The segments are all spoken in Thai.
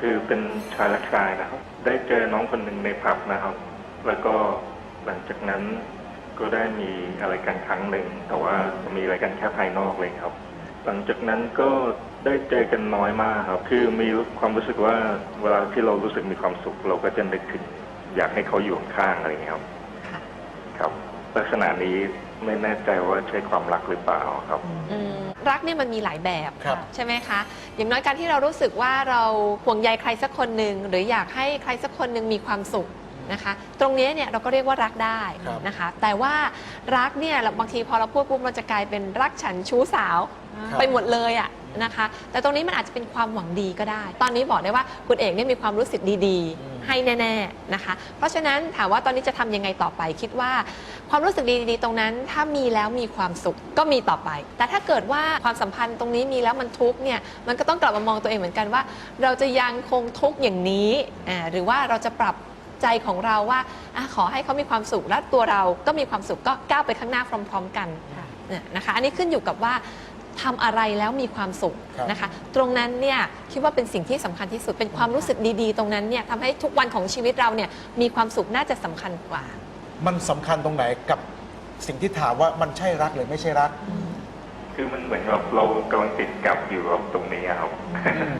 คือเป็นชายและชายนะครับ ได้เจอน้องคนหนึ่งในผับนะครับ แล้วก็หลังจากนั้นก็ได้มีอะไรกันครั้งหนึ่ง แต่ว่าจะมีอะไรกันแค่ภายนอกเลยครับ หลังจากนั้นก็ได้เจอกันน้อยมากครับ คือมีความรู้สึกว่าเวลาที่เรารู้สึกมีความสุข เราก็จะนึกถึงอยากให้เขาอยู่ข้างๆอะไรอย่างเงี้ยครับค่ะครับ ลักษณะนี้ไม่แน่ใจว่าใช่ความรักหรือเปล่าครับ อืมรักเนี่ยมันมีหลายแบบครับ ใช่ไหมคะ อย่างน้อยการที่เรารู้สึกว่าเราห่วงใยใครสักคนหนึ่งหรืออยากให้ใครสักคนหนึ่งมีความสุข นะคะ ตรงนี้เนี่ยเราก็เรียกว่ารักได้ครับนะคะ แต่ว่ารักเนี่ยเราบางทีพอเราพูดปุ๊บมันจะกลายเป็นรักฉันชู้สาวครับไปหมดเลยอะนะคะ แต่ตรงนี้มันอาจจะเป็นความหวังดีก็ได้ ตอนนี้บอกได้ว่าคุณเอกเนี่ยมีความรู้สึกดีอืมๆให้แน่ๆนะคะ เพราะฉะนั้นถามว่าตอนนี้จะทำยังไงต่อไป คิดว่าความรู้สึกดีๆ ตรงนั้น ถ้ามีแล้วมีความสุขก็มีต่อไป แต่ถ้าเกิดว่าความสัมพันธ์ตรงนี้มีแล้วมันทุกข์เนี่ยมันก็ต้องกลับมามองตัวเองเหมือนกันว่า เราจะยังคงทุกข์อย่างนี้อ่าหรือว่าเราจะปรับ ใจของเราว่าอะขอให้เขามีความสุขและตัวเราก็มีความสุขก็ก้าวไปข้างหน้าพร้อม ๆ กันเนี่ยนะคะอันนี้ขึ้นอยู่กับว่าทำอะไรแล้วมีความสุขครับนะคะ ตรงนั้นเนี่ยคิดว่าเป็นสิ่งที่สำคัญที่สุดเป็นความรู้สึกดีๆ ตรงนั้นเนี่ยทำให้ทุกวันของชีวิตเราเนี่ยมีความสุขน่าจะสำคัญกว่า มันสำคัญตรงไหนกับสิ่งที่ถามว่ามันใช่รักหรือไม่ใช่รัก คือมันเหมือนกับเรากำลังติดกับอยู่กับตรงนี้อะครับ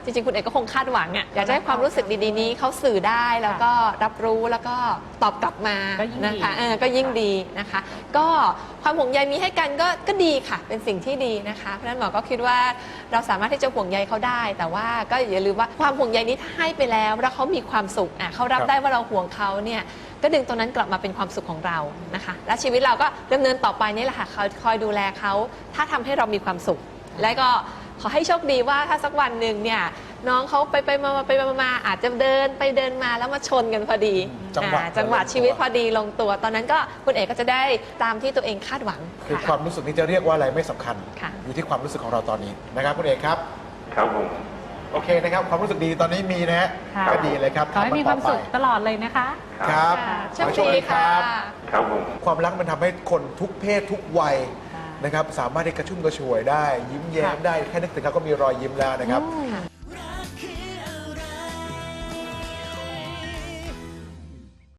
จริงๆ คุณเอกก็คงคาดหวังอะอยากจะให้ความรู้สึกดีๆ นี้เขาสื่อได้แล้วก็รับรู้แล้วก็ตอบกลับมาก็ยิ่งดี นะคะเออก็ยิ่งดีนะคะ ก็ความห่วงใยมีให้กันก็ก็ดีค่ะ เป็นสิ่งที่ดีนะคะ เพราะฉะนั้นหมอก็คิดว่าเราสามารถที่จะห่วงใยเขาได้ แต่ว่าก็อย่าลืมว่าความห่วงใยนี้ถ้าให้ไปแล้วแล้วเขามีความสุขอะเขารับครับ ได้ว่าเราห่วงเขาเนี่ยก็ดึงตรงนั้นกลับมาเป็นความสุขของเรานะคะ และชีวิตเราก็ดำเนินต่อไปนี่แหละค่ะคอยคอยดูแลเขาถ้าทำให้เรามีความสุข และก็ ขอให้โชคดีว่าถ้าสักวันหนึ่งเนี่ยน้องเขาไปไปมามาไปมามาอาจจะเดินไปเดินมาแล้วมาชนกันพอดีจังหวะอ่าจังหวะลงตัวชีวิตพอดีลงตัว ตอนนั้นก็คุณเอกก็จะได้ตามที่ตัวเองคาดหวังคือค่ะความรู้สึกนี้จะเรียกว่าอะไรไม่สำคัญค่ะอยู่ที่ความรู้สึกของเราตอนนี้นะครับคุณเอกครับครับผมโอเคนะครับ ความรู้สึกดีตอนนี้มีนะฮะค่ะก็ดีเลยครับขอให้มีความสุขทำนต่อตลอดเลยนะคะไปครับค่ะโชขอคให้โชคดีดีคค่ะรับ ครับผมความรักมันทำให้คนทุกเพศทุกวัยค่ะ นะครับสามารถที่กระชุ่มกระชวยได้ ยิ้มแย้มได้แค่นึกถึงเขาก็มีรอยยิ้มแล้วนะครับ